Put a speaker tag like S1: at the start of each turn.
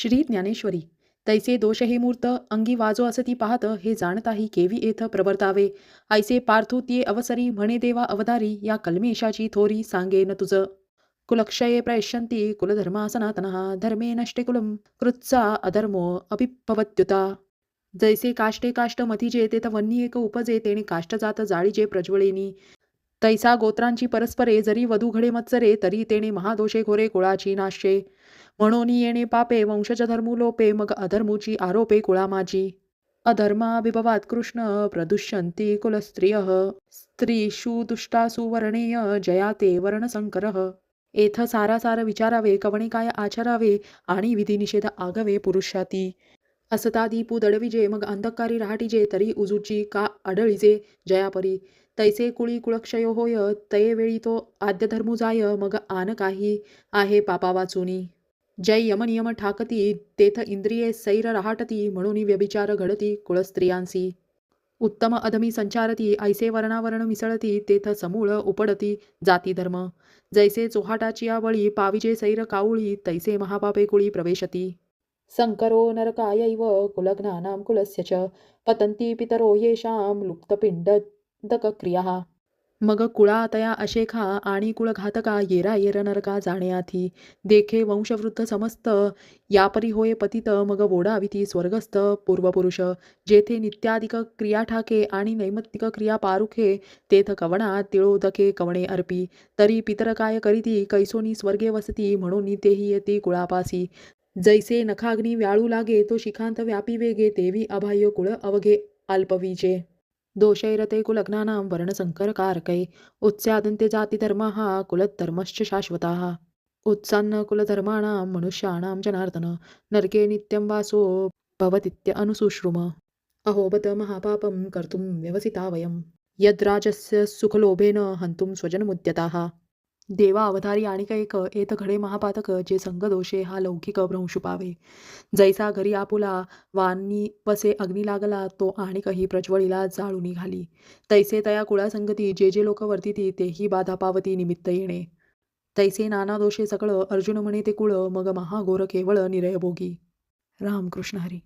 S1: श्री ज्ञानेश्वरी. तैसे दोष हे मूर्त अंगी वाजो असती पाहत हे जाणताही केवी येथ प्रवर्तावे. ऐसे पार्थू ते अवसरी म्हणे देवा अवधारी या कल्मेशाची थोरी सांगेन तुझ. कुलक्षये प्रयश्यन्ति कुलधर्मा सनातनः धर्मे नष्टे कुलम कृत्सा अधर्मो अभिभवत्युता जैसे काष्टे काष्ट मथीजे तेथ वन्नी एक उपजे तेणे काष्ट जात जाळीजे प्रज्वलिनी. तैसा गोत्रांची परस्परे जरी वधू घडे मत्सरे तरी तेणे महादोषे घोरे कुळाची नाशे. म्हणून येणे पापे वंशज धर्मू लोपे मग अधर्मूची आरोपे कुळामाजी. अधर्माभिभवात कृष्ण प्रदुष्यन्ति कुलस्त्रियः. स्त्रीषु दुष्टासु वर्णेय जया ते वर्णसंकरः. एथ सारासार विचारावे कवणे काय आचरावे आणि विधिनिषेध आगवे पुरुषाती. असतादी पुदडविजे मग अंधकारी रहाटीजे तरी उजूची का आढळीजे जयापरी. तैसे कुळी कुळक्षयो होय तये वेळी तो आद्यधर्मू जाय मग आन काही आहे पापा वाचुनी जय यमनियम ठाकती तेथ इंद्रिये सैर रहाटती म्हणून व्यभिचार घडती कुळस्त्रियांसी उत्तम अधमी संचारती ऐसे वर्णावरण मिसळती तेथ समूळ उपडती जाती धर्म. जैसे चोहाटाची आवळी पाविजे सैर कावळी तैसे महापापे कुळी प्रवेशती. संकरो नरकायैव कुलघ्नानां कुलस्य च पतन्ति पितरो येषां लुप्तपिंडदकक्रियाः मग कुळातया अशेखा आणि कुळघातका येरा येर नरका जाण्याथी देखे वंशवृद्ध समस्त यापरी होय पतित मग वोडाविती स्वर्गस्थ पूर्वपुरुष जेथे नित्याधिक क्रिया ठाके आणि नैमित्तिक क्रिया पारुखे तेथ कवणा तिळोदके कवणे अर्पी तरी पितर काय करीती कैसोनी स्वर्गे वसती म्हणून तेही येती कुळापासी. जैसे नखाग्नी व्याळू लागे तो शिखांत व्यापी वेगे तेवी अभाय कुळ अवघे अल्पवीजे. दोषैरते कुलग्नानां वर्णसङ्करकारकै उत्स्यादन्ते जातिधर्माः कुलधर्मश्च शाश्वताः। उत्सन्न कुलधर्माणां मनुष्याणां जनार्दन नरके नित्यं वासो भवतीत्य अनुशुश्रुम अहोबत महापापं कर्तुं व्यवसिता वयं यद्राजस्य सुखलोभेन हन्तुं स्वजनमुद्यताः। देवा अवतारी आणि एक एत घडे महापातक जे संगदोषे हा लौकिक भ्रंशुपावे जैसा घरी आपुला वानी वसे अग्नी लागला तो आणि काही प्रज्वळीला जाळू निघाली. तैसे तया कुळासंगती जे जे लोक वर्तिती तेही बाधा पावती निमित्त येणे. तैसे नाना दोषे सकळ अर्जुन म्हणे ते कुळ मग महागोर केवळ निरयभोगी रामकृष्ण हरी.